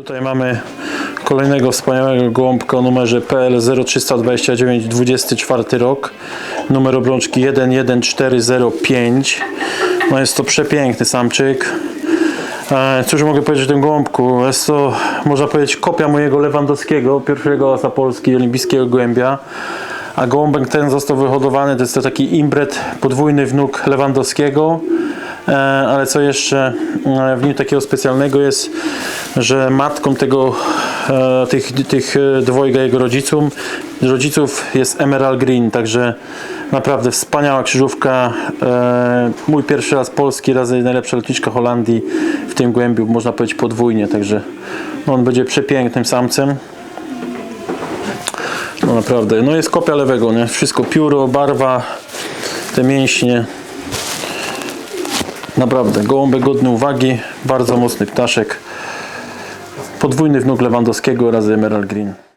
Tutaj mamy kolejnego wspaniałego gołąbka o numerze PL 0329 24 rok. Numer obrączki 11405. No jest to przepiękny samczyk. E, Cóż mogę powiedzieć o tym gołąbku? Jest to, można powiedzieć, kopia mojego Lewandowskiego, pierwszego asa Polski, olimpijskiego gołębia. A gołąbek ten został wyhodowany, to jest to taki imbret, podwójny wnuk Lewandowskiego. E, Ale co jeszcze e, w nim takiego specjalnego jest, że matką tego, e, tych, tych dwojga jego rodziców, rodziców jest Emerald Green, także naprawdę wspaniała krzyżówka. Mój pierwszy raz polski, razy najlepsza lotniczka Holandii w tym głębiu, można powiedzieć podwójnie, także on będzie przepięknym samcem. No naprawdę, no jest kopia lewego, nie? Wszystko pióro, barwa, te mięśnie. Naprawdę, gołąbek godny uwagi, bardzo mocny ptaszek. Podwójny wnuk Lewandowskiego razy Emerald Green.